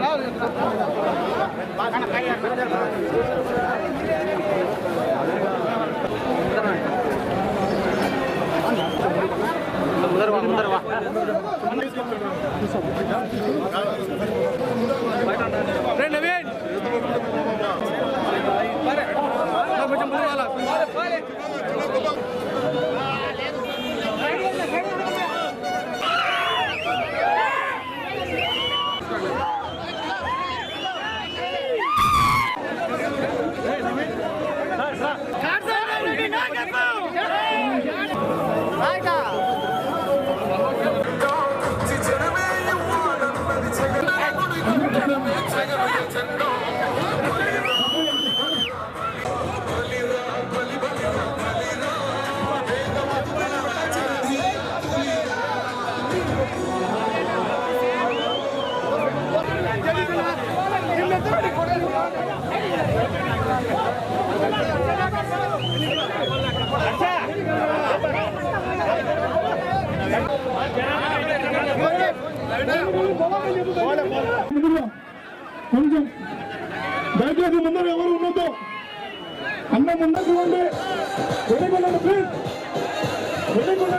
రాదు కొంచెం దయచేసి ముందర ఎవరు ఉండదు అన్న ముందర చూడండి. వెళ్ళకుండా ప్లీజ్ వెళ్ళకుండా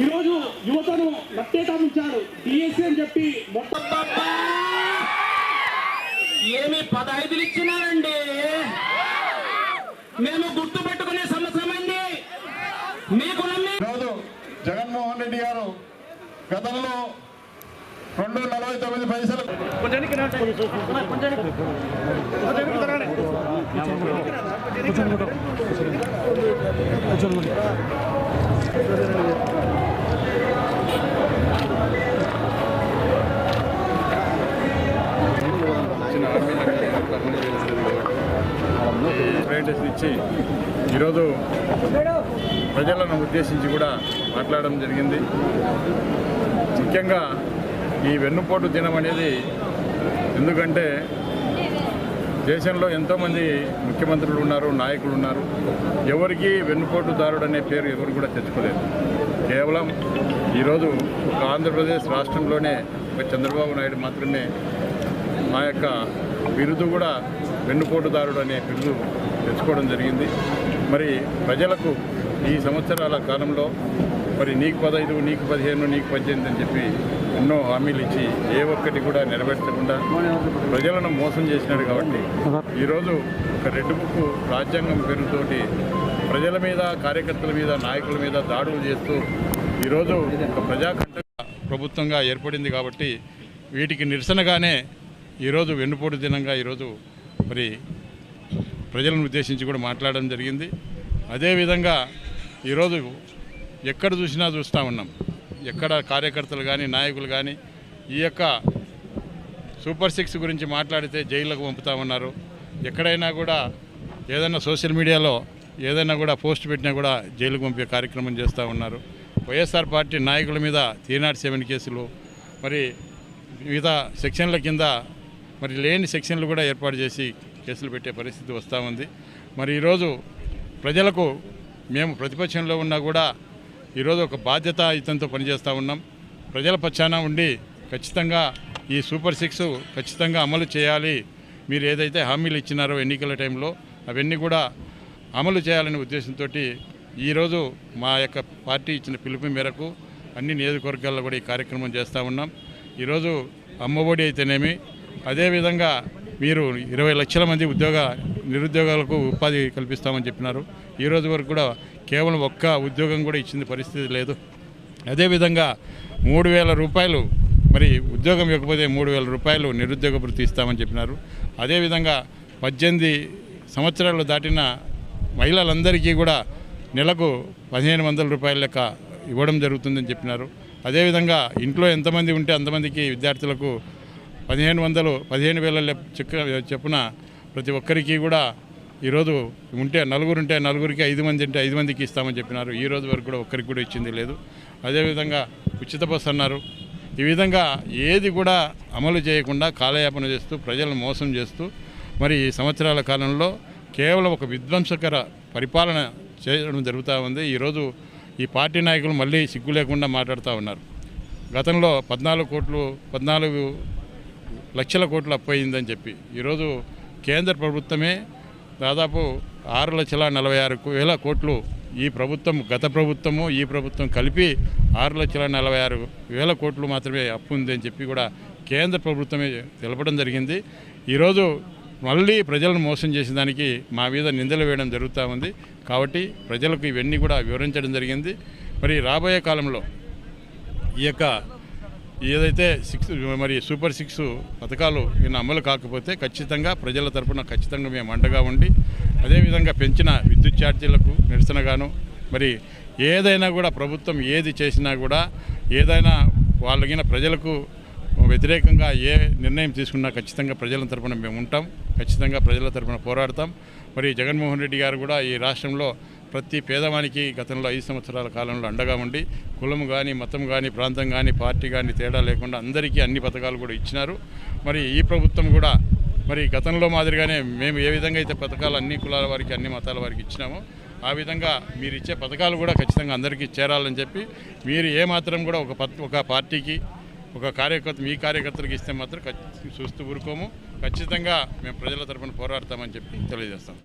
ఈరోజు యువతను ప్రత్యేకించారు డిఎస్సీ అని చెప్పి మొత్తం ఏమి పదహైదులు ఇచ్చినారండి? మేము గుర్తు పెట్టుకునే సంవత్సరమైంది మీకు జగన్మోహన్ రెడ్డి గారు గతంలో రెండు నలభై తొమ్మిది పైసలు. ప్రైవేటైజ్ ఇచ్చి ఈరోజు ప్రజలను ఉద్దేశించి కూడా మాట్లాడడం జరిగింది. ముఖ్యంగా ఈ వెన్నుపోటు దినం అనేది ఎందుకంటే దేశంలో ఎంతోమంది ముఖ్యమంత్రులు ఉన్నారు నాయకులు ఉన్నారు. ఎవరికి వెన్నుపోటుదారుడు అనే పేరు ఎవరు కూడా తెచ్చుకోలేదు. కేవలం ఈరోజు ఒక ఆంధ్రప్రదేశ్ రాష్ట్రంలోనే ఒక చంద్రబాబు నాయుడు మాత్రమే మా యొక్క బిరుదు కూడా వెన్నుపోటుదారుడు అనే బిరుదు తెచ్చుకోవడం జరిగింది. మరి ప్రజలకు ఈ సంవత్సరాల కాలంలో మరి నీకు పదహైదు నీకు పదిహేను నీకు పద్దెనిమిది అని చెప్పి ఎన్నో హామీలు ఇచ్చి ఏ ఒక్కటి కూడా నెరవేర్చకుండా ప్రజలను మోసం చేసినాడు కాబట్టి ఈరోజు ఒక రెడ్ బుక్ రాజ్యాంగం పేరుతోటి ప్రజల మీద కార్యకర్తల మీద నాయకుల మీద దాడులు చేస్తూ ఈరోజు ఒక ప్రజాకంట ప్రభుత్వంగా ఏర్పడింది కాబట్టి వీటికి నిరసనగానే ఈరోజు వెన్నుపోటు దినంగా ఈరోజు మరి ప్రజలను ఉద్దేశించి కూడా మాట్లాడడం జరిగింది. అదేవిధంగా ఈరోజు ఎక్కడ చూసినా చూస్తూ ఉన్నాం. ఎక్కడ కార్యకర్తలు కానీ నాయకులు కానీ ఈ యొక్క సూపర్ సిక్స్ గురించి మాట్లాడితే జైళ్ళకు పంపుతా ఉన్నారు ఎక్కడైనా కూడా ఏదైనా సోషల్ మీడియాలో ఏదైనా కూడా పోస్ట్ పెట్టినా కూడా జైలుకు పంపే కార్యక్రమం చేస్తూ ఉన్నారు. వైఎస్ఆర్ పార్టీ నాయకుల మీద త్రీ నాట్ సెవెన్ కేసులు మరి వివిధ సెక్షన్ల కింద మరి లేని సెక్షన్లు కూడా ఏర్పాటు చేసి కేసులు పెట్టే పరిస్థితి వస్తూ ఉంది. మరి ఈరోజు ప్రజలకు మేము ప్రతిపక్షంలో ఉన్నా కూడా ఈరోజు ఒక బాధ్యతాయుతంతో పనిచేస్తూ ఉన్నాం. ప్రజల పక్షాన ఉండి ఖచ్చితంగా ఈ సూపర్ సిక్స్ ఖచ్చితంగా అమలు చేయాలి. మీరు ఏదైతే హామీలు ఇచ్చినారో ఎన్నికల టైంలో అవన్నీ కూడా అమలు చేయాలనే ఉద్దేశంతో ఈరోజు మా యొక్క పార్టీ ఇచ్చిన పిలుపు మేరకు అన్ని నియోజకవర్గాల్లో కూడా ఈ కార్యక్రమం చేస్తూ ఉన్నాం. ఈరోజు అమ్మఒడి అయితేనేమి అదేవిధంగా మీరు ఇరవై లక్షల మంది ఉద్యోగ నిరుద్యోగాలకు ఉపాధి కల్పిస్తామని చెప్పినారు. ఈరోజు వరకు కూడా కేవలం ఒక్క ఉద్యోగం కూడా ఇచ్చిన పరిస్థితి లేదు. అదేవిధంగా మూడు వేల రూపాయలు మరి ఉద్యోగం ఇవ్వకపోతే మూడు వేల రూపాయలు నిరుద్యోగ వృత్తి ఇస్తామని చెప్పినారు. అదేవిధంగా పద్దెనిమిది సంవత్సరాలు దాటిన మహిళలందరికీ కూడా నెలకు పదిహేను వందల రూపాయల లెక్క ఇవ్వడం జరుగుతుందని చెప్పినారు. అదేవిధంగా ఇంట్లో ఎంతమంది ఉంటే అంతమందికి విద్యార్థులకు పదిహేను వందలు పదిహేను వేల లెప్- చెక్క చెప్పున ప్రతి ఒక్కరికి కూడా ఈరోజు ఉంటే నలుగురు ఉంటే నలుగురికి ఐదు మంది ఉంటే ఐదు మందికి ఇస్తామని చెప్పినారు. ఈ రోజు వరకు కూడా ఒక్కరికి కూడా ఇచ్చింది లేదు. అదేవిధంగా ఉచిత బస్సు అన్నారు. ఈ విధంగా ఏది కూడా అమలు చేయకుండా కాలయాపన చేస్తూ ప్రజలను మోసం చేస్తూ మరి ఈ సంవత్సరాల కాలంలో కేవలం ఒక విధ్వంసకర పరిపాలన చేయడం జరుగుతూ ఉంది. ఈరోజు ఈ పార్టీ నాయకులు మళ్ళీ సిగ్గు లేకుండా మాట్లాడుతూ ఉన్నారు. గతంలో పద్నాలుగు కోట్లు పద్నాలుగు లక్షల కోట్లు అప్పయిందని చెప్పి. ఈరోజు కేంద్ర ప్రభుత్వమే దాదాపు ఆరు లక్షల నలభై ఆరు వేల కోట్లు ఈ ప్రభుత్వం గత ప్రభుత్వము ఈ ప్రభుత్వం కలిపి ఆరు లక్షల నలభై ఆరు వేల కోట్లు మాత్రమే అప్పు ఉంది అని చెప్పి కూడా కేంద్ర ప్రభుత్వమే తెలపడం జరిగింది. ఈరోజు మళ్ళీ ప్రజలను మోసం చేసిన దానికి మా మీద నిందలు వేయడం జరుగుతూ ఉంది. కాబట్టి ప్రజలకు ఇవన్నీ కూడా వివరించడం జరిగింది. మరి రాబోయే కాలంలో ఈ యొక్క ఏదైతే సిక్స్ మరి సూపర్ సిక్స్ పథకాలు ఈయన అమలు కాకపోతే ఖచ్చితంగా ప్రజల తరఫున ఖచ్చితంగా మేము అండగా ఉండి అదేవిధంగా పెంచిన విద్యుత్ ఛార్జీలకు నిరసనగాను మరి ఏదైనా కూడా ప్రభుత్వం ఏది చేసినా కూడా ఏదైనా వాళ్ళకిన ప్రజలకు వ్యతిరేకంగా ఏ నిర్ణయం తీసుకున్నా ఖచ్చితంగా ప్రజల తరపున మేము ఉంటాం ఖచ్చితంగా ప్రజల తరపున పోరాడతాం. మరి జగన్మోహన్ రెడ్డి గారు కూడా ఈ రాష్ట్రంలో ప్రతి పేదవానికి గతంలో ఐదు సంవత్సరాల కాలంలో అండగా ఉండి కులం కానీ మతం కానీ ప్రాంతం కానీ పార్టీ కానీ తేడా లేకుండా అందరికీ అన్ని పథకాలు కూడా ఇచ్చినారు. మరి ఈ ప్రభుత్వం కూడా మరి గతంలో మాదిరిగానే మేము ఏ విధంగా అయితే పథకాలు అన్ని కులాల వారికి అన్ని మతాల వారికి ఇచ్చినామో ఆ విధంగా మీరు ఇచ్చే పథకాలు కూడా ఖచ్చితంగా అందరికీ చేరాలని చెప్పి మీరు ఏమాత్రం కూడా ఒక ఒక పార్టీకి ఒక కార్యకర్త మీ కార్యకర్తలకు ఇస్తే మాత్రం చూస్తూ ఊరుకోము. ఖచ్చితంగా మేము ప్రజల తరపున పోరాడతామని చెప్పి తెలియజేస్తాం.